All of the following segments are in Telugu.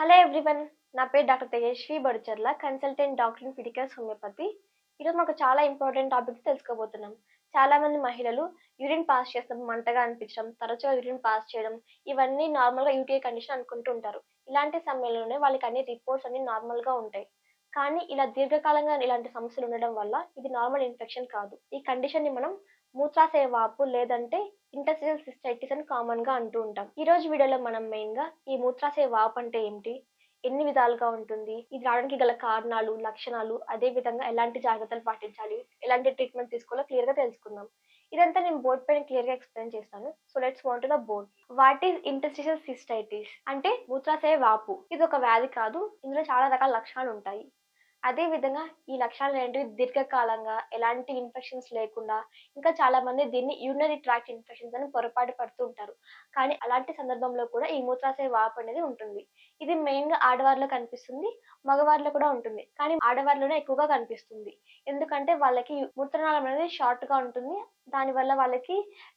హలో ఎవ్రీవన్ నా పేరు doctor Tejaswi Baducharla consultant doctor in Fiticus homeopathy ఈరోజు మాకు చాలా ఇంపార్టెంట్ టాపిక్ తెలుసుకోబోతున్నాం. చాలామంది మహిళలు యూరిన్ పాస్ చేస్తాం మంటగా అనిపించడం తరచుగా యూరిన్ పాస్ చేయడం ఇవన్నీ నార్మల్గా యూటీఐ కండిషన్ అనుకుంటూ ఉంటారు. ఇలాంటి సమయంలోనే వాళ్ళకి అన్ని రిపోర్ట్స్ అన్ని నార్మల్గా ఉంటాయి. కానీ ఇలా దీర్ఘకాలంగా ఇలాంటి సమస్యలు ఉండడం వల్ల ఇది నార్మల్ ఇన్ఫెక్షన్ కాదు. ఈ కండిషన్ని మనం మూత్రాశయ వాపు లేదంటే ఇంటర్సిజల్ సిస్టైటిస్ అని కామన్గా అంటూ ఉంటాం. ఈ రోజు వీడియోలో మనం మెయిన్గా ఈ మూత్రాశయ వాపు అంటే ఏమిటి ఎన్ని విధాలుగా ఉంటుంది? ఇది రావడానికి గల కారణాలు లక్షణాలు అదే విధంగా ఎలాంటి జాగ్రత్తలు పాటించాలి? ఎలాంటి ట్రీట్మెంట్ తీసుకోవాలో క్లియర్గా తెలుసుకుందాం. ఇదంతా నేను బోర్డ్ పైన క్లియర్గా ఎక్స్ప్లెయిన్ చేస్తాను. So let's want the board what is interstitial cystitis అంటే మూత్రాశయ వాపు. ఇది ఒక వ్యాధి కాదు. ఇందులో చాలా రకాల లక్షణాలు ఉంటాయి. అదే విధంగా ఈ లక్షణాలు ఏంటివి దీర్ఘకాలంగా ఎలాంటి ఇన్ఫెక్షన్స్ లేకుండా ఇంకా చాలామంది దీన్ని యూరినరీ ట్రాక్ట్ ఇన్ఫెక్షన్స్ అని పొరపాటు పడుతూ ఉంటారు. కానీ అలాంటి సందర్భంలో కూడా ఈ మూత్రాశయ వాపు అనేది ఉంటుంది. ఇది మెయిన్గా ఆడవారిలో కనిపిస్తుంది మగవారిలో కూడా ఉంటుంది. కానీ ఆడవారిలోనే ఎక్కువగా కనిపిస్తుంది. ఎందుకంటే వాళ్ళకి మూత్రనాళం అనేది షార్ట్గా ఉంటుంది. దానివల్ల వాళ్ళకి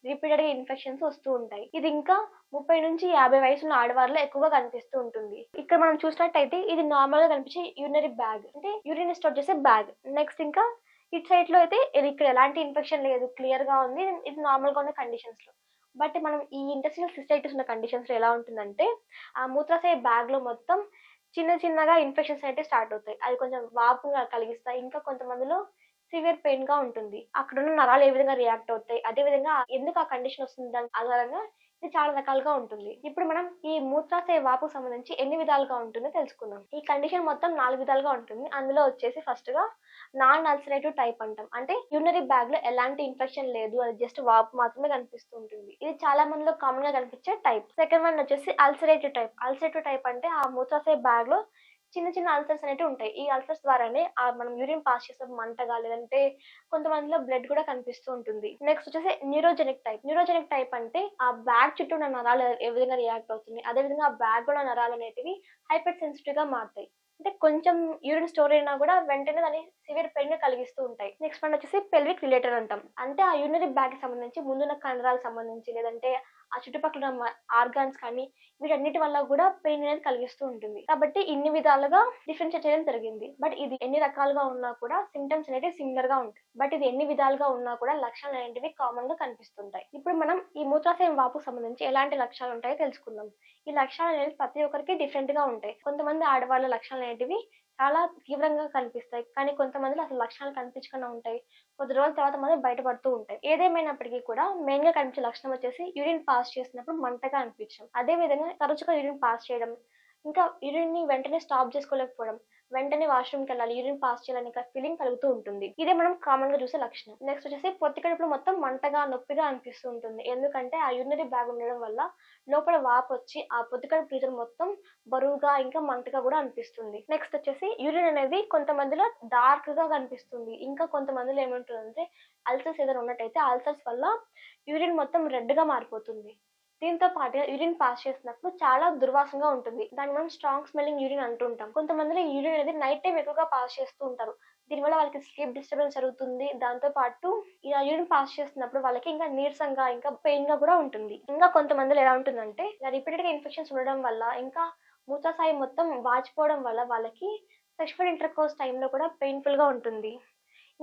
రిపీటెడ్గా ఇన్ఫెక్షన్స్ వస్తూ ఉంటాయి. ఇది ఇంకా ముప్పై నుంచి యాభై వయసున్న ఆడవారిలో ఎక్కువగా కనిపిస్తూ ఉంటుంది. ఇక్కడ మనం చూసినట్టయితే ఇది నార్మల్గా కనిపించే యూరినరీ బ్యాగ్ అంటే యూరిన్ స్టోర్ చేసే బ్యాగ్ నెక్స్ట్ ఇంకా ఇటు సైడ్లో అయితే ఇది ఇక్కడ ఎలాంటి ఇన్ఫెక్షన్ లేదు. క్లియర్గా ఉంది. ఇది నార్మల్గా ఉన్న కండిషన్స్లో. బట్ మనం ఈ ఇంటర్సిల్ సిస్టైటిస్ ఉన్న కండిషన్స్లో ఎలా ఉంటుందంటే ఆ మూత్రాశయ బ్యాగ్లో మొత్తం చిన్న చిన్నగా ఇన్ఫెక్షన్స్ అయితే స్టార్ట్ అవుతాయి. అది కొంచెం వాపుగా కలిగిస్తాయి. ఇంకా కొంతమందిలో సివియర్ పెయిన్గా ఉంటుంది. అక్కడ ఉన్న నరాలు ఏ విధంగా రియాక్ట్ అవుతాయి అదే విధంగా ఎందుకు ఆ కండిషన్ వస్తుంది దాని ఆధారంగా ఇది చాలా రకాలుగా ఉంటుంది. ఇప్పుడు మనం ఈ మూత్రాశయ వాపుకు సంబంధించి ఎన్ని విధాలుగా ఉంటుందో తెలుసుకుందాం. ఈ కండిషన్ మొత్తం నాలుగు విధాలుగా ఉంటుంది. అందులో వచ్చేసి ఫస్ట్గా నాన్ అల్సరేటివ్ టైప్ అంటాం. అంటే యూనరీ బ్యాగ్లో ఎలాంటి ఇన్ఫెక్షన్ లేదు. అది జస్ట్ వాపు మాత్రమే కనిపిస్తూ ఉంటుంది. ఇది చాలా మందిలో కామన్గా కనిపించే టైప్. సెకండ్ వన్ వచ్చేసి అల్సరేటివ్ టైప్. అల్సరేటివ్ టైప్ అంటే ఆ మూత్రాశయ బ్యాగ్లో చిన్న చిన్న అల్సర్స్ అనేవి ఉంటాయి. ఈ అల్సర్స్ ద్వారానే ఆ మనం యూరిన్ పాస్ చేసే మంటగా లేదంటే కొంతమందిలో బ్లడ్ కూడా కనిపిస్తూ ఉంటుంది. నెక్స్ట్ వచ్చేసి న్యూరోజెనిక్ టైప్ న్యూరోజెనిక్ టైప్ అంటే ఆ బ్యాగ్ చుట్టూ ఉన్న నరాలు ఏ విధంగా రియాక్ట్ అవుతుంది అదే విధంగా ఆ బ్యాగ్ ఉన్న నరాలు అనేటివి హైపర్ సెన్సిటివ్గా మారుతాయి. అంటే కొంచెం యూరిన్ స్టోర్ అయినా కూడా వెంటనే దాని సివియర్ పెయిన్ కలిగిస్తూ ఉంటాయి. నెక్స్ట్ వన్ వచ్చేసి పెల్విక్ రిలేటెడ్ అంటాం. అంటే ఆ యూరినరీ బ్యాగ్ సంబంధించి ముందున్న కండరాలకు సంబంధించి లేదంటే ఆ చుట్టుపక్కల ఉన్న ఆర్గాన్స్ కానీ వీటన్నిటి వల్ల కూడా పెయిన్ అనేది కలిగిస్తూ ఉంటుంది. కాబట్టి ఇన్ని విధాలుగా డిఫరెన్షియేట్ చేయడం జరిగింది. బట్ ఇది ఎన్ని రకాలుగా ఉన్నా కూడా సిమ్టమ్స్ అనేవి సిమిలర్గా ఉంటాయి. బట్ ఇది ఎన్ని విధాలుగా ఉన్నా కూడా లక్షణాలు అనేటివి కామన్గా కనిపిస్తుంటాయి. ఇప్పుడు మనం ఈ మూత్రాశయం వాపుకు సంబంధించి ఎలాంటి లక్షణాలు ఉంటాయో తెలుసుకుందాం. ఈ లక్షణాలు అనేవి ప్రతి ఒక్కరికి డిఫరెంట్గా ఉంటాయి. కొంతమంది ఆడవాళ్ళ లక్షణాలు అనేటివి చాలా తీవ్రంగా కనిపిస్తాయి. కానీ కొంతమందిలో అసలు లక్షణాలు కనిపించకుండా ఉంటాయి. కొద్ది రోజుల తర్వాత మనం బయటపడుతూ ఉంటాయి. ఏదేమైనప్పటికీ కూడా మెయిన్గా కనిపించే లక్షణం వచ్చేసి యూరిన్ పాస్ చేసినప్పుడు మంటగా అనిపించడం. అదే విధంగా తరచుగా యూరిన్ పాస్ చేయడం. ఇంకా యూరిన్ని వెంటనే స్టాప్ చేసుకోలేకపోవడం. వెంటనే వాష్రూమ్కి వెళ్ళాలి యూరిన్ పాస్ చేయాలని ఫీలింగ్ కలుగుతూ ఉంటుంది. ఇదే మనం కామన్గా చూసే లక్షణం. నెక్స్ట్ వచ్చేసి పొత్తి కడుపులో మొత్తం మంటగా నొప్పిగా అనిపిస్తూ ఉంటుంది. ఎందుకంటే ఆ యూరినరీ బ్యాగ్ ఉండడం వల్ల లోపల వాపు వచ్చి ఆ పొత్తి కడుపు రీజన్ మొత్తం బరువుగా ఇంకా మంటగా కూడా అనిపిస్తుంది. నెక్స్ట్ వచ్చేసి యూరిన్ అనేది కొంతమందిలో డార్క్గా కనిపిస్తుంది. ఇంకా కొంతమందిలో ఏముంటుందంటే అల్సర్స్ ఏదైనా ఉన్నట్టయితే అల్సర్స్ వల్ల యూరిన్ మొత్తం రెడ్గా మారిపోతుంది. దీంతో పాటుగా యూరిన్ పాస్ చేసినప్పుడు చాలా దుర్వాసంగా ఉంటుంది. దాన్ని మనం స్ట్రాంగ్ స్మెల్లింగ్ యూరిన్ అంటుంటాం. కొంతమందిలో యూరిన్ అనేది నైట్ టైం ఎక్కువగా పాస్ చేస్తూ ఉంటారు. దీనివల్ల వాళ్ళకి స్లీప్ డిస్టర్బెన్స్ జరుగుతుంది. దాంతో పాటు ఇలా యూరిన్ పాస్ చేస్తున్నప్పుడు వాళ్ళకి ఇంకా నీరసంగా ఇంకా పెయిన్గా కూడా ఉంటుంది. ఇంకా కొంతమందిలో ఎలా ఉంటుందంటే ఇలా రిపీటెడ్గా ఇన్ఫెక్షన్స్ ఉండడం వల్ల ఇంకా మూత్రాశయం మొత్తం వాచిపోవడం వల్ల వాళ్ళకి సెక్షువల్ ఇంటర్ కోర్స్ టైంలో కూడా పెయిన్ఫుల్గా ఉంటుంది.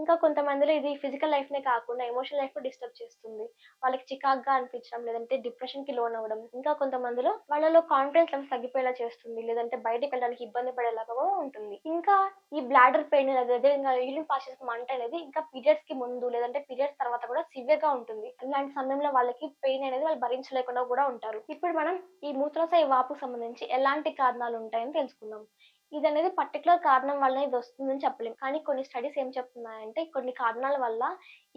ఇంకా కొంతమందిలో ఇది ఫిజికల్ లైఫ్ నే కాకుండా ఎమోషనల్ లైఫ్ డిస్టర్బ్ చేస్తుంది. వాళ్ళకి చికాక్గా అనిపించడం లేదంటే డిప్రెషన్కి లోన్ అవ్వడం. ఇంకా కొంతమందిలో వాళ్ళలో కాన్ఫిడెన్స్ లెవెల్స్ తగ్గిపోయేలా చేస్తుంది. లేదంటే బయటకు వెళ్ళడానికి ఇబ్బంది పడేలాగా కూడా ఉంటుంది. ఇంకా ఈ బ్లాడర్ పెయిన్ అదే యూరిన్ పాసెస్ మంట అనేది ఇంకా పీరియడ్స్కి ముందు లేదంటే పీరియడ్స్ తర్వాత కూడా సివియర్గా ఉంటుంది. ఇలాంటి సమయంలో వాళ్ళకి పెయిన్ అనేది వాళ్ళు భరించలేకుండా కూడా ఉంటారు. ఇప్పుడు మనం ఈ మూత్రాశయ వాపుకు సంబంధించి ఎలాంటి కారణాలు ఉంటాయని తెలుసుకుందాం. ఇది అనేది పర్టికులర్ కారణం వల్ల ఇది వస్తుందని చెప్పలేం. కానీ కొన్ని స్టడీస్ ఏం చెప్తున్నాయంటే కొన్ని కారణాల వల్ల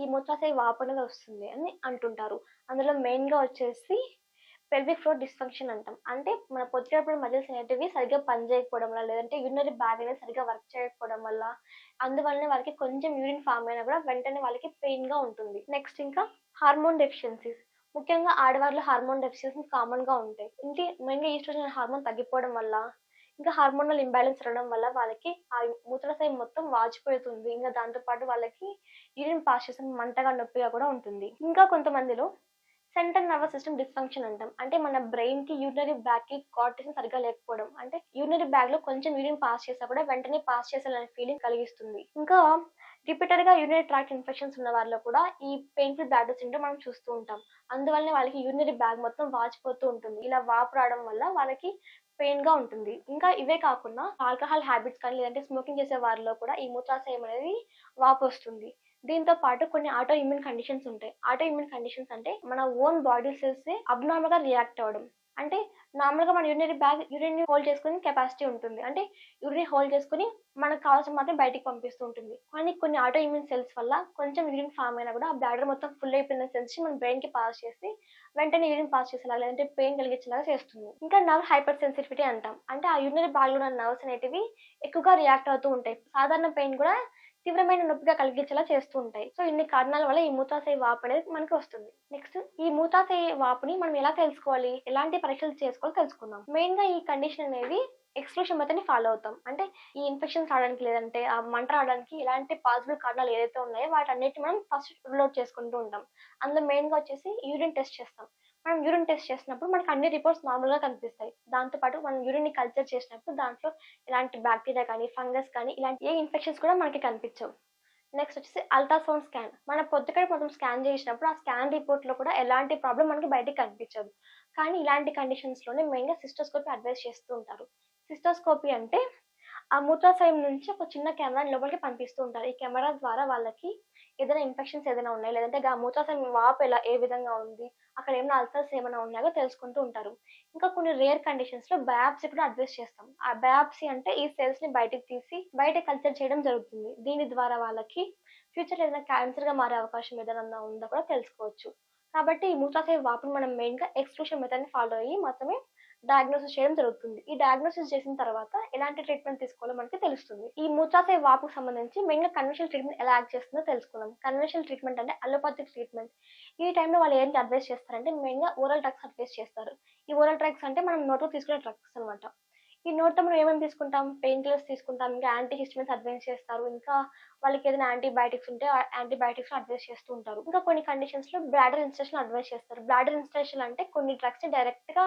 ఈ మూత్రాశయ వాపు అనేది వస్తుంది అని అంటుంటారు. అందులో మెయిన్గా వచ్చేసి పెల్విక్ ఫ్లోర్ డిస్ఫంక్షన్ అంటాం. అంటే మన పొద్దుటప్పుడు మజిల్స్ అనేటివి సరిగ్గా పనిచేయకపోవడం వల్ల లేదంటే యూరినరీ బ్యాగ్ అనేది సరిగ్గా వర్క్ చేయకపోవడం వల్ల అందువల్లనే వాళ్ళకి కొంచెం యూరిన్ ఫామ్ అయినా కూడా వెంటనే వాళ్ళకి పెయిన్గా ఉంటుంది. నెక్స్ట్ ఇంకా హార్మోన్ డెఫిషియన్సీస్ ముఖ్యంగా ఆడవారిలో హార్మోన్ డెఫిషియన్సీ కామన్గా ఉంటాయి. ఇంటి మెయిన్గా ఈస్ట్రోజన్ హార్మోన్ తగ్గిపోవడం వల్ల ఇంకా హార్మోనల్ ఇంబ్యాలెన్స్ ఉండడం వల్ల వాళ్ళకి ఆ మూత్రాశయం మొత్తం వాచిపోతుంది. ఇంకా దాంతో పాటు వాళ్ళకి యూరిన్ పాస్ చేసిన మంటగా నొప్పిగా కూడా ఉంటుంది. ఇంకా కొంతమందిలో సెంట్రల్ నర్వస్ సిస్టమ్ డిస్ఫంక్షన్ అంటాం. అంటే మన బ్రెయిన్కి యూరినరీ బ్యాగ్కి కార్టిసన్ సరిగ్గా లేకపోవడం. అంటే యూరినరీ బ్యాగ్లో కొంచెం యూరిన్ పాస్ చేసా కూడా వెంటనే పాస్ చేసేలాంటి ఫీలింగ్ కలిగిస్తుంది. ఇంకా రిపీటెడ్గా యూరినరీ ట్రాక్ట్ ఇన్ఫెక్షన్స్ ఉన్న వారిలో కూడా ఈ పెయిన్ఫుల్ బ్యాడ్ సిండ్రోమ్ మనం చూస్తూ ఉంటాం. అందువల్లనే వాళ్ళకి యూరినరీ బ్యాగ్ మొత్తం వాచిపోతూ ఉంటుంది. ఇలా వాపు రావడం వల్ల వాళ్ళకి పెయిన్గా ఉంటుంది. ఇంకా ఇవే కాకుండా ఆల్కహాల్ హ్యాబిట్స్ కానీ లేదంటే స్మోకింగ్ చేసే వారిలో కూడా ఈ మూత్రాశయం అనేది వాపు వస్తుంది. దీంతో పాటు కొన్ని ఆటో ఇమ్యూన్ కండిషన్స్ ఉంటాయి. ఆటో ఇమ్యూన్ కండిషన్స్ అంటే మన ఓన్ బాడీ సెల్స్ అబ్నార్మల్గా రియాక్ట్ అవ్వడం. అంటే నార్మల్గా మన యూరినరీ బ్యాగ్ యూరిన్ హోల్డ్ చేసుకుని కెపాసిటీ ఉంటుంది. అంటే యూరిన్ హోల్డ్ చేసుకుని మనకు కావాల్సిన మాత్రం బయటికి పంపిస్తూ ఉంటుంది. కానీ కొన్ని ఆటో ఇమ్యూన్ సెల్స్ వల్ల కొంచెం యూరిన్ ఫామ్ అయినా కూడా ఆ బ్లాడర్ మొత్తం ఫుల్ అయిపోయిన సెల్స్ మన బ్రెయిన్కి పాస్ చేసి వెంటనే యూరిన్ పాస్ చేసేలాగా లేదంటే పెయిన్ కలిగించేలాగా చేస్తుంది. ఇంకా నర్వ్ హైపర్ సెన్సిటివిటీ అంటాం. అంటే ఆ యూరినరీ బ్యాగ్లో ఉన్న నర్వ్స్ అనేటివి ఎక్కువగా రియాక్ట్ అవుతూ ఉంటాయి. సాధారణ పెయిన్ కూడా తీవ్రమైన నొప్పిగా కలిగించేలా చేస్తూ ఉంటాయి. సో ఇన్ని కారణాల వల్ల ఈ మూత్రాశయ వాపు అనేది మనకి వస్తుంది. నెక్స్ట్ ఈ మూత్రాశయ వాపుని మనం ఎలా తెలుసుకోవాలి? ఎలాంటి పరీక్షలు చేసుకోవాలో తెలుసుకుందాం. మెయిన్గా ఈ కండిషన్ అనేది ఎక్స్క్లూషన్ మెథడ్ని ఫాలో అవుతాం. అంటే ఈ ఇన్ఫెక్షన్స్ రావడానికి లేదంటే ఆ మంట రావడానికి ఎలాంటి పాసిబుల్ కారణాలు ఏదైతే ఉన్నాయో వాటి అన్నిటి మనం ఫస్ట్ రూల్ చేసుకుంటూ ఉంటాం. అందులో మెయిన్గా వచ్చేసి యూరిన్ టెస్ట్ చేస్తాం. మనం యూరిన్ టెస్ట్ చేసినప్పుడు మనకి అన్ని రిపోర్ట్స్ నార్మల్గా కనిపిస్తాయి. దాంతో పాటు మనం యూరిన్ని కల్చర్ చేసినప్పుడు దాంట్లో ఎలాంటి బ్యాక్టీరియా కానీ ఫంగస్ కానీ ఇలాంటి ఏ ఇన్ఫెక్షన్స్ కూడా మనకి కనిపించవు. నెక్స్ట్ వచ్చేసి అల్ట్రాసౌండ్ స్కాన్ మన పొద్దుకడ మొత్తం స్కాన్ చేసినప్పుడు ఆ స్కాన్ రిపోర్ట్లో కూడా ఎలాంటి ప్రాబ్లం మనకి బయటకు కనిపించదు. కానీ ఇలాంటి కండిషన్స్లోనే మెయిన్గా సిస్టోస్కోపీ అడ్వైస్ చేస్తూ ఉంటారు. సిస్టోస్కోపీ అంటే ఆ మూత్రాశయం నుంచి ఒక చిన్న కెమెరాని లోపలికి పంపిస్తూ ఉంటారు. ఈ కెమెరా ద్వారా వాళ్ళకి ఏదైనా ఇన్ఫెక్షన్స్ ఏదైనా ఉన్నాయి. లేదంటే ఆ మూత్రాశయం వాపు ఎలా ఏ విధంగా ఉంది? అక్కడ ఏమైనా అల్సర్స్ ఏమైనా ఉన్నాయో తెలుసుకుంటూ ఉంటారు. ఇంకా కొన్ని రేర్ కండిషన్స్లో బయాప్సీ కూడా అడ్వైస్ చేస్తాం. ఆ బయాప్సీ అంటే ఈ సెల్స్ని బయటకు తీసి బయట కల్చర్ చేయడం జరుగుతుంది. దీని ద్వారా వాళ్ళకి ఫ్యూచర్ ఏదైనా క్యాన్సర్గా మారే అవకాశం ఏదైనా ఉందో కూడా తెలుసుకోవచ్చు. కాబట్టి ఈ మూత్రాశయ వాపును మనం మెయిన్గా ఎక్స్క్లూషన్ మెథడ్ని ఫాలో అయ్యి మాత్రమే డయాగ్నోసిస్ చేయడం జరుగుతుంది. ఈ డయాగ్నోసిస్ చేసిన తర్వాత ఎలాంటి ట్రీట్మెంట్ తీసుకోవాలో మనకి తెలుస్తుంది. ఈ మూత్రాశయ వాపుకు సంబంధించి మెయిన్గా కన్వెన్షనల్ ట్రీట్మెంట్ ఎలా యాక్ట్ చేస్తుందో తెలుసుకుందాం. కన్వెన్షనల్ ట్రీట్మెంట్ అంటే అలోపతిక్ ట్రీట్మెంట్ ఈ టైంలో వాళ్ళు ఏంటి అడ్వైస్ చేస్తారంటే మెయిన్గా ఓరల్ డ్రగ్స్ అడ్వైస్ చేస్తారు. ఈ ఓరల్ డ్రగ్స్ అంటే మనం నోట్లో తీసుకునే డ్రగ్స్ అనమాట ఈ నోట్లో మనం ఏమేమి తీసుకుంటాం? పెయిన్ కిల్లర్స్ తీసుకుంటాం. ఇంకా యాంటీ హిస్టమిన్స్ అడ్వైస్ చేస్తారు. ఇంకా వాళ్ళకి ఏదైనా యాంటీబయాటిక్స్ ఉంటే యాంటీబయాటిక్స్ అడ్వైస్ చేస్తూ ఉంటారు. ఇంకా కొన్ని కండిషన్స్లో బ్లాడర్ ఇన్స్టేషన్ అడ్వైస్ చేస్తారు. బ్లాడర్ ఇన్స్టేషన్ అంటే కొన్ని డ్రగ్స్ని డైరెక్ట్గా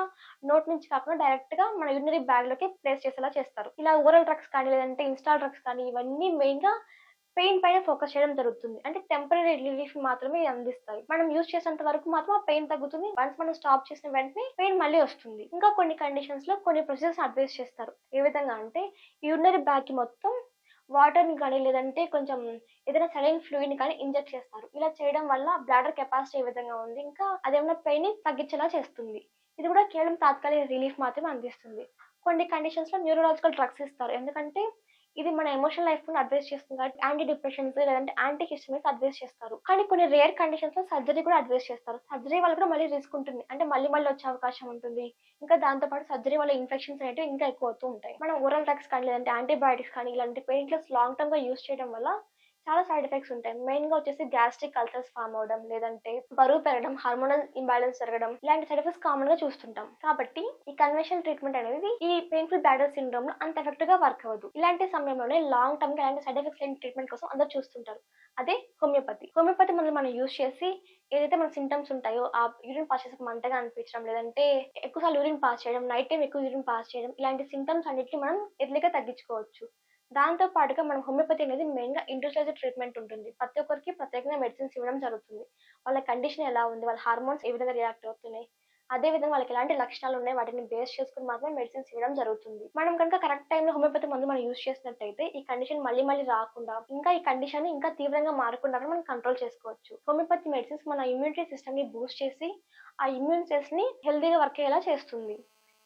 నోట్ నుంచి కాకుండా డైరెక్ట్గా మన యూరినరీ బ్యాగ్లోకి ప్లేస్ చేసేలా చేస్తారు. ఇలా ఓరల్ డ్రగ్స్ కానీ లేదంటే ఇన్స్టాల్ డ్రగ్స్ కానీ ఇవన్నీ మెయిన్గా పెయిన్ పైన ఫోకస్ చేయడం జరుగుతుంది. అంటే టెంపరీ రిలీఫ్ మాత్రమే అందిస్తాయి. మనం యూజ్ చేసేంత వరకు మాత్రం ఆ పెయిన్ తగ్గుతుంది. వన్స్ మనం స్టాప్ చేసిన వెంటనే పెయిన్ మళ్ళీ వస్తుంది. ఇంకా కొన్ని కండిషన్స్లో కొన్ని ప్రొసీజర్స్ అడ్వైస్ చేస్తారు. ఏ విధంగా అంటే యూరినరీ బ్యాగ్ మొత్తం వాటర్ని కానీ లేదంటే కొంచెం ఏదైనా సడన్ ఫ్లూయిడ్ కానీ ఇంజెక్ట్ చేస్తారు. ఇలా చేయడం వల్ల బ్లాడర్ కెపాసిటీ ఏ విధంగా ఉంది ఇంకా అదేమైనా పెయిన్ తగ్గించేలా చేస్తుంది. ఇది కూడా కేవలం తాత్కాలిక రిలీఫ్ మాత్రమే అందిస్తుంది. కొన్ని కండిషన్స్లో న్యూరలాజికల్ డ్రగ్స్ ఇస్తారు. ఎందుకంటే ఇది మన ఎమోషనల్ లైఫ్ను అడ్వైస్ చేస్తుంది కాబట్టి యాంటీ డిప్రెషన్స్ లేదంటే యాంటీ హిస్టమిన్స్ అడ్వైస్ చేస్తారు. కానీ కొన్ని రేర్ కండిషన్స్లో సర్జరీ కూడా అడ్వైస్ చేస్తారు. సర్జరీ వల్ల కూడా మళ్ళీ రిస్క్ ఉంటుంది. అంటే మళ్ళీ మళ్ళీ వచ్చే అవకాశం ఉంటుంది. ఇంకా దాంతో పాటు సర్జరీ వల్ల ఇన్ఫెక్షన్స్ అనేవి ఇంకా ఎక్కువ అవుతూ ఉంటాయి. మనం ఓరల్ డ్రగ్స్ కానీ లేదంటే యాంటీబయాటిక్స్ కానీ ఇలాంటి పెయిన్ కిల్లర్స్ లాంగ్ టర్మ్గా యూస్ చేయడం వల్ల చాలా సైడ్ ఎఫెక్ట్స్ ఉంటాయి. మెయిన్గా వచ్చేసి గ్యాస్ట్రిక్ అల్సర్స్ ఫామ్ అవడం లేదంటే బరువు పెరగడం హార్మోనల్ ఇంబ్యాలెన్స్ జరగడం ఇలాంటి సైడ్ ఎఫెక్ట్స్ కామన్గా చూస్తుంటాం. కాబట్టి ఈ కన్వెన్షనల్ ట్రీట్మెంట్ అనేది ఈ పెయిన్ఫుల్ బ్యాడల్ సిండ్రోమ్లో అంత ఎఫెక్ట్గా వర్క్ అవ్వదు. ఇలాంటి సమయంలోనే లాంగ్ టర్మ్గా ఇలాంటి సైడ్ ఎఫెక్ట్స్ లేని ట్రీట్మెంట్ కోసం అందరూ చూస్తుంటారు. అదే హోమియోపతి హోమియోపతి మనం మనం యూజ్ చేసి ఏదైతే మన సింటమ్స్ ఉంటాయో ఆ యూరిన్ పాస్ చేసే మంటగా అనిపించడం లేదంటే ఎక్కువసార్లు యూరిన్ పాస్ చేయడం నైట్ టైం ఎక్కువ యూరిన్ పాస్ చేయడం ఇలాంటి సింటమ్స్ అన్నిటిని మనం ఎర్లీగా తగ్గించుకోవచ్చు. దాంతో పాటుగా మనం హోమియోపతి అనేది మెయిన్గా గా ట్రీట్మెంట్ ఉంటుంది. ప్రతి ఒక్కరికి ప్రత్యేకంగా మెడిసిన్స్ ఇవ్వడం జరుగుతుంది. వాళ్ళ కండిషన్ ఎలా ఉంది? వాళ్ళ హార్మోన్స్ ఏ విధంగా రియాక్ట్ అవుతున్నాయి? అదే విధంగా వాళ్ళకి ఎలాంటి లక్షణాలు ఉన్నాయి? వాటిని బేస్ చేసుకుని మాత్రమే మెడిసిన్స్ ఇవ్వడం జరుగుతుంది. మనం కనుక కరెక్ట్ టైంలో హోమియోపతి మందు మనం యూజ్ చేసినట్టయితే ఈ కండిషన్ మళ్ళీ మళ్ళీ రాకుండా ఇంకా ఈ కండిషన్ ఇంకా తీవ్రంగా మారకుండా మనం కంట్రోల్ చేసుకోవచ్చు. హోమియోపతి మెడిసిన్స్ మన ఇమ్యూనిటీ సిస్టమ్ని బూస్ట్ చేసి ఆ ఇమ్యూన్ సెల్స్ని హెల్తీగా వర్క్ అయ్యేలా చేస్తుంది.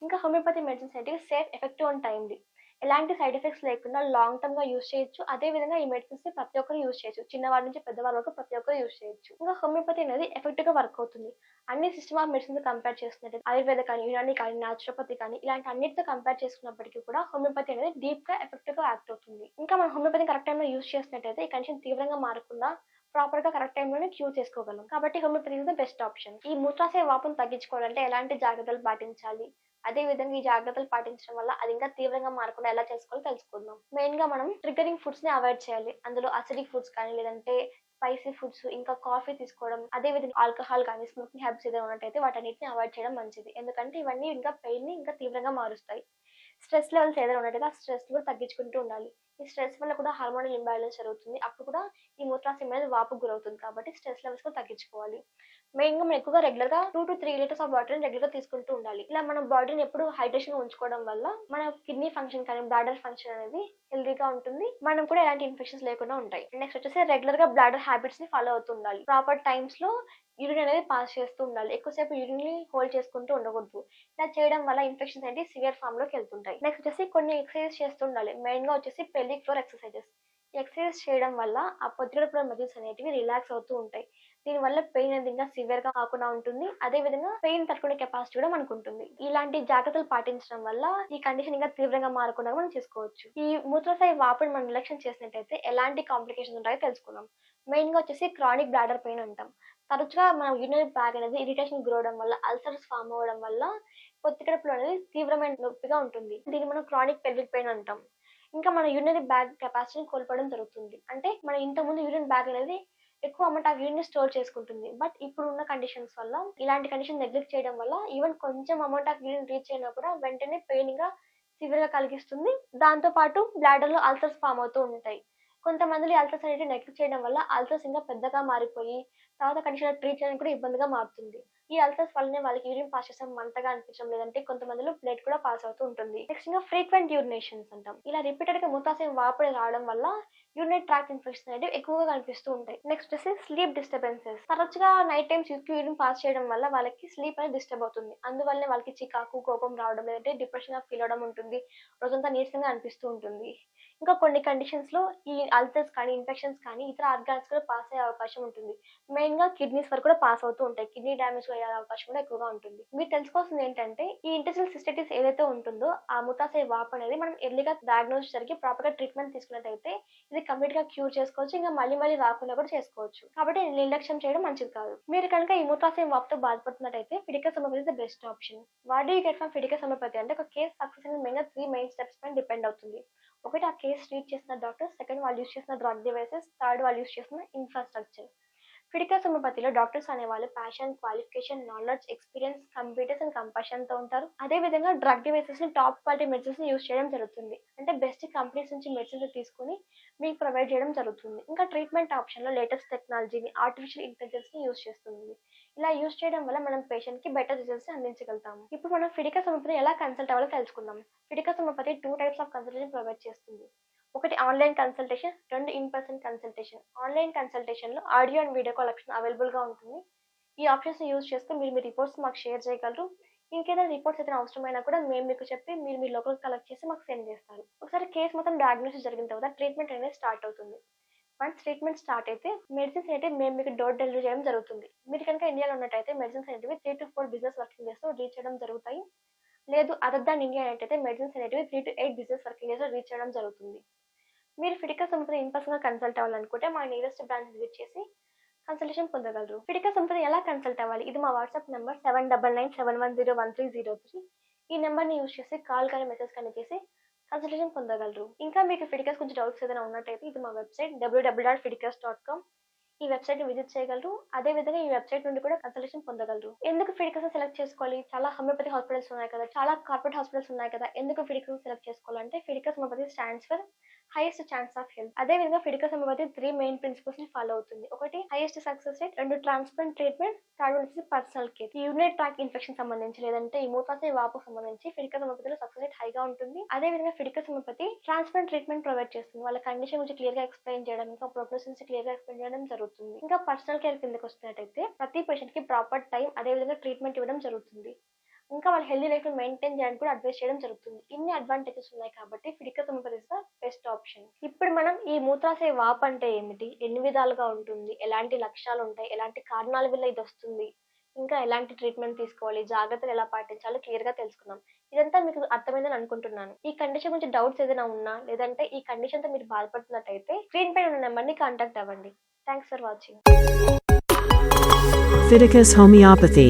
ఇంకా హోమియోపతి మెడిసిన్స్ అంటే సేఫ్ ఎఫెక్టివ్ అండ్ టైమ్లీ ఎలాంటి సైడ్ ఎఫెక్ట్స్ లేకుండా లాంగ్ టర్మ్గా యూస్ చేయొచ్చు. అదే విధంగా ఈ మెడిసిన్స్ని ప్రతి ఒక్కరు యూస్ చేయొచ్చు. చిన్నవాడి నుంచి పెద్దవాళ్ళ వరకు ప్రతి ఒక్కరు యూస్ చేయొచ్చు. ఇంకా హోమియోపతి అనేది ఎఫెక్ట్గా వర్క్ అవుతుంది. అన్ని సిస్టమ్ ఆఫ్ మెడిసిన్స్ కంపేర్ చేస్తున్నట్టు ఆయుర్వేద కానీ యునాని కానీ నాచురోపతి కానీ ఇలాంటి అన్నిటితో కంపేర్ చేసుకున్నప్పటికీ కూడా హోమియోపతి అనేది డీప్గా ఎఫెక్ట్గా యాక్ట్ అవుతుంది. ఇంకా మనం హోమియోపతిని కరెక్ట్ టైంలో యూస్ చేసినట్టయితే ఈ కండిషన్ తీవ్రంగా మారకుండా ప్రాపర్గా కరెక్ట్ టైంలోనే క్యూర్ చేసుకోగలం. కాబట్టి homeopathy is the best option ఈ మూత్రాశయ వాపును తగ్గించుకోవాలంటే ఎలాంటి జాగ్రత్తలు పాటించాలి? అదే విధంగా ఈ జాగ్రత్తలు పాటించడం వల్ల అది ఇంకా తీవ్రంగా మారకుండా ఎలా చేసుకోవాలో తెలుసుకుందాం. మెయిన్గా మనం ట్రిగరింగ్ ఫుడ్స్ని అవాయిడ్ చేయాలి. అందులో అసిడిక్ ఫుడ్స్ కానీ లేదంటే స్పైసీ ఫుడ్స్ ఇంకా కాఫీ తీసుకోవడం అదే విధంగా ఆల్కహాల్ కానీ స్మోకింగ్ హ్యాబిట్స్ ఏదైనా ఉన్నట్టయితే వాటన్నిటిని అవాయిడ్ చేయడం మంచిది. ఎందుకంటే ఇవన్నీ ఇంకా పెయిన్ని ఇంకా తీవ్రంగా మారుస్తాయి. స్ట్రెస్ లెవెల్స్ ఏదైనా ఉన్నట్టయితే ఆ స్ట్రెస్ కూడా తగ్గించుకుంటూ ఉండాలి. ఈ స్ట్రెస్ వల్ల కూడా హార్మోనల్ ఇంబ్యాలెన్స్ జరుగుతుంది. అప్పుడు కూడా ఈ మూత్రాశయం అనేది వాపుకు గురవుతుంది కాబట్టి స్ట్రెస్ లెవెల్స్ కూడా తగ్గించుకోవాలి. మెయిన్గా మనం ఎక్కువగా రెగ్యులర్గా two to three litres of water రెగ్యులర్గా తీసుకుంటూ ఉండాలి. ఇలా మన బాడీని ఎప్పుడు హైడ్రేషన్గా ఉంచుకోవడం వల్ల మన కిడ్నీ ఫంక్షన్ కానీ బ్లాడర్ ఫంక్షన్ అనేది హెల్దీగా ఉంటుంది. మనం కూడా ఎలాంటి ఇన్ఫెక్షన్స్ లేకుండా ఉంటాయి. నెక్స్ట్ వచ్చేసి రెగ్యులర్గా బ్లాడర్ హ్యాబిట్స్ని ఫాలో అవుతూ ఉండాలి. ప్రాపర్ టైమ్స్లో యూరిన్ అనేది పాస్ చేస్తూ ఉండాలి. ఎక్కువసేపు యూరిన్ని హోల్డ్ చేసుకుంటూ ఉండకూడదు. ఇలా చేయడం వల్ల ఇన్ఫెక్షన్స్ అనేది సివియర్ ఫామ్లోకి వెళ్తుంటాయి. నెక్స్ట్ వచ్చేసి కొన్ని ఎక్సర్సైజ్ చేస్తూ ఉండాలి. మెయిన్గా వచ్చేసి పెల్లిక్ ఫ్లోర్ ఎక్సర్సైజెస్. ఎక్సర్సైజ్ చేయడం వల్ల ఆ పొద్దుగడపుల మజిల్స్ అనేటివి రిలాక్స్ అవుతూ ఉంటాయి. దీనివల్ల పెయిన్ అనేది ఇంకా సివియర్గా కాకుండా ఉంటుంది. అదే విధంగా పెయిన్ తట్టుకునే కెపాసిటీ కూడా మనకు ఉంటుంది. ఇలాంటి జాగ్రత్తలు పాటించడం వల్ల ఈ కండిషన్ ఇంకా తీవ్రంగా మారకుండా మనం చేసుకోవచ్చు. ఈ మూత్రస్థాయి వాపుని మనం నిర్లక్ష్యం చేసినట్టయితే ఎలాంటి కాంప్లికేషన్స్ ఉంటాయో తెలుసుకుందాం. మెయిన్గా వచ్చేసి క్రానిక్ బ్లాడర్ పెయిన్ అంటాం. తరచుగా మన యూరినరీ బ్యాగ్ అనేది ఇరిటేషన్ గురవడం వల్ల అల్సర్స్ ఫామ్ అవ్వడం వల్ల పొత్తికడుపులో అనేది తీవ్రమైన నొప్పిగా ఉంటుంది. దీన్ని మనం క్రానిక్ పెల్విక్ పెయిన్ అంటాం. ఇంకా మన యూరినరీ బ్యాగ్ కెపాసిటీని కోల్పోవడం జరుగుతుంది. అంటే మన ఇంతకుముందు యూరిన్ బ్యాగ్ అనేది ఎక్కువ అమౌంట్ ఆఫ్ యూరిన్ స్టోర్ చేసుకుంటుంది. బట్ ఇప్పుడు ఉన్న కండిషన్స్ వల్ల ఇలాంటి కండిషన్ నెగ్లెక్ట్ చేయడం వల్ల ఈవెన్ కొంచెం అమౌంట్ ఆఫ్ యూరిన్ రీచ్ అయినా కూడా వెంటనే పెయిన్గా సివియర్గా కలిగిస్తుంది. దాంతో పాటు బ్లాడర్లో అల్సర్స్ ఫామ్ అవుతూ ఉంటాయి. కొంతమంది అల్సర్స్ అనేది నెగ్లెక్ట్ చేయడం వల్ల అల్సర్స్ ఇంకా పెద్దగా మారిపోయి తర్వాత కండిషన్ ట్రీట్ చేయడానికి కూడా ఇబ్బందిగా మారుతుంది. ఈ అల్సర్స్ వల్లనే వాళ్ళకి యూరిన్ పాస్ చేసాం మంటగా అనిపించడం లేదంటే కొంతమందిలో బ్లడ్ కూడా పాస్ అవుతూ ఉంటుంది. నెక్స్ట్గా ఫ్రీక్వెంట్ యూరినేషన్స్ అంటాం. ఇలా రిపీటెడ్గా ముతాసేం వాపడి రావడం వల్ల యూరినరీ ట్రాక్ ఇన్ఫెక్షన్ అనేది ఎక్కువగా కనిపిస్తూ ఉంటాయి. నెక్స్ట్ వచ్చేసి స్లీప్ డిస్టర్బెన్సెస్ తరచుగా నైట్ టైమ్స్ యూరిన్ పాస్ చేయడం వల్ల వాళ్ళకి స్లీప్ అనేది డిస్టర్బ్ అవుతుంది. అందువల్లనే వాళ్ళకి చికాకు కోపం రావడం లేదంటే డిప్రెషన్గా ఫీల్ అవడం ఉంటుంది. రోజంతా నీరసంగా అనిపిస్తూ ఉంటుంది. ఇంకా కొన్ని కండిషన్స్లో ఈ అల్సర్స్ కానీ ఇన్ఫెక్షన్స్ కానీ ఇతర ఆర్గాన్స్ కూడా పాస్ అయ్యే అవకాశం ఉంటుంది. మెయిన్గా కిడ్నీస్ వరకు కూడా పాస్ అవుతూ ఉంటాయి. కిడ్నీ డ్యామేజ్ అయ్యే అవకాశం కూడా ఎక్కువగా ఉంటుంది. మీరు తెలుసుకోవాల్సింది ఏంటంటే ఈ ఇంటెన్సివ్ సిస్టటిస్ ఏదైతే ఉంటుందో ఆ ముతాసే వాప్ అనేది మనం ఎర్లీగా డయాగ్నోస్ జరిగి ప్రాపర్గా ట్రీట్మెంట్ తీసుకున్నట్టయితే ఇది కంప్లీట్గా క్యూర్ చేసుకోవచ్చు. ఇంకా మళ్ళీ మళ్ళీ రాకుండా కూడా చేసుకోవచ్చు. కాబట్టి నిర్లక్ష్యం చేయడం మంచిది కాదు. మీరు కనుక ఈ ముతాసే వాప్తో బాధపడుతున్నట్టయితే Fiticus homeopathy the best option what you get from Fiticus homeopathy అంటే ఒక కేస్ సక్సెస్ అనేది మెయిన్ త్రీ మెయిన్ స్టెప్స్ పైన డిపెండ్ అవుతుంది. ఒకటి ఆ కేసు ట్రీట్ చేసిన డాక్టర్ సెకండ్ వాళ్ళు యూస్ చేసిన డ్రగ్ డివైసెస్ థర్డ్ వాళ్ళు యూస్ చేసిన ఇన్ఫ్రాస్ట్రక్చర్ ఫిడికల్ సమపతిలో డాక్టర్స్ అనేవాళ్ళు passion qualification knowledge experience computers and కంపాషన్తో ఉంటారు. అదే విధంగా drug డివైసెస్ని top quality medicines use use చేయడం జరుగుతుంది. అంటే బెస్ట్ కంపెనీస్ నుంచి మెడిసిన్స్ తీసుకుని మీకు ప్రొవైడ్ చేయడం జరుగుతుంది. ఇంకా ట్రీట్మెంట్ ఆప్షన్లో లేటెస్ట్ టెక్నాలజీని ఆర్టిఫిషియల్ ఇంటెలిజెన్స్ని యూస్ చేస్తుంది. ఇలా యూస్ చేయడం వల్ల మనం పేషెంట్కి బెటర్ రిజల్ట్స్ అందించగలుగుతాము. ఇప్పుడు మనం ఫిడిక సమపతిని ఎలా కన్సల్ట్ అవ్వాలో తెలుసుకుందాం. Fiticus homeopathy two types of consultation provide చేస్తుంది. ఒకటి ఆన్లైన్ కన్సల్టేషన్ రెండు in person consultation online కన్సల్టేషన్లో audio and video call option అవైలబుల్గా ఉంటుంది. ఈ ఆప్షన్స్ యూజ్ చేస్తే మీరు మీ రిపోర్ట్స్ మాకు షేర్ చేయగలరు. ఇంకేదైనా రిపోర్ట్స్ ఏదైనా అవసరమైనా కూడా మేము మీకు చెప్పి మీరు మీ లోకల్ కలెక్ట్ చేసి మాకు సెండ్ చేస్తారు. ఒకసారి కేసు మొత్తం డయాగ్నోసిస్ జరిగిన తర్వాత ట్రీట్మెంట్ అనేది స్టార్ట్ అవుతుంది. వన్స్ ట్రీట్మెంట్ స్టార్ట్ అయితే మెడిసిన్స్ అయితే మేము మీకు డోర్ డెలివరీ చేయడం జరుగుతుంది. మీరు కనుక ఇండియాలో ఉన్నట్టయితే మెడిసిన్స్ అనేవి three to four business working డేస్లో రీచ్ చేయడం జరుగుతాయి. లేదు అదర్ దాన్ ఇండియా అయితే మెడిసిన్స్ అనేవి three to eight business working డేస్లో రీచ్ చేయడం జరుగుతుంది. మీరు ఫిడికా సంస్థ ఇన్ పర్సన్గా కన్సల్ట్ అవ్వాలనుకుంటే మా నియరెస్ట్ బ్రాంచ్ విజిట్ చేసి కన్సల్టేషన్ పొందగలరు. ఫిడికా సంస్థ ఎలా కన్సల్ట్ అవ్వాలి? ఇది మా WhatsApp number seven double nine seven one zero one three zero three ఈ నెంబర్ని యూజ్ చేసి కాల్ కానీ మెసేజ్ కానీ చేసి కన్సల్టేషన్ పొందగలరు. ఇంకా మీకు ఫిడికస్ గురించి డౌట్స్ ఏదైనా ఉన్నట్టయితే ఇది మా website WWW dot Fiticus dot com ఈ వెబ్సైట్ని విజిట్ చేయగలరు. అదే విధంగా ఈ వెబ్సైట్ నుండి కూడా కన్సల్టేషన్ పొందగలరు. ఎందుకు ఫిడికస్ సెలెక్ట్ చేసుకోవాలి? చాలా హోమియోపతి హాస్పిటల్స్ ఉన్నాయి కదా. చాలా కార్పొరేట్ హాస్పిటల్స్ ఉన్నాయి కదా. ఎందుకు ఫిడికస్ సెలెక్ట్ చేసుకోవాలంటే Fiticus homeopathy stands for highest chance of health అదే విధంగా ఫిడికస్ హోమియోపతి త్రీ మెయిన్ ప్రిన్సిపల్స్ని ఫాలో అవుతుంది. ఒకటి హైయెస్ట్ సక్సెస్ రేట్ రెండు ట్రాన్స్ప్లాంట్ ట్రీట్మెంట్ థర్డ్ వచ్చేసి personal care unit tract infection సంబంధించి లేదంటే ఈ మూతాశయ వాపు సంబంధించి ఫిడికస్ హోమియోపతిలో సక్సెస్ రేట్ హైగా ఉంటుంది. అదే విధంగా Fiticus homeopathy transplant treatment provide చేస్తుంది. వాళ్ళ కండిషన్ గురించి క్లియర్గా ఎక్స్ప్లెయిన్ చేయడం ఇంకా ప్రొగ్నోసిస్ క్లియర్గా ఎక్స్ప్లెయిన్ చేయడం జరుగుతుంది. ఇంకా పర్సనల్ కేర్ కిందకి వస్తున్నట్టయితే ప్రతి పేషెంట్కి ప్రాపర్ టైం అదే విధంగా ట్రీట్మెంట్ ఇవ్వడం జరుగుతుంది. ఇంకా వాళ్ళ హెల్దీ లైఫ్ మెయింటైన్ చేయడానికి కూడా అడ్వైస్ చేయడం జరుగుతుంది. ఇన్ని అడ్వాంటేజెస్ ఉన్నాయి కాబట్టి Fiticus homeopathy the best option ఇప్పుడు మనం ఈ మూత్రాశయ వాప్ అంటే ఏమిటి? ఎన్ని విధాలుగా ఉంటుంది? ఎలాంటి లక్ష్యాలు ఉంటాయి? ఎలాంటి కారణాల వల్ల ఇది వస్తుంది? ఇంకా ఎలాంటి ట్రీట్మెంట్ తీసుకోవాలి? జాగ్రత్తలు ఎలా పాటించాలో క్లియర్గా తెలుసుకున్నాం ఇదంతా మీకు అర్థమైందని అనుకుంటున్నాను. ఈ కండిషన్ గురించి డౌట్స్ ఏదైనా ఉన్నా లేదంటే ఈ కండిషన్తో మీరు బాధపడుతున్నట్టయితే స్క్రీన్ పైన ఉన్న నెంబర్ని కాంటాక్ట్ అవ్వండి. Thanks for watching Fiticus Homeopathy.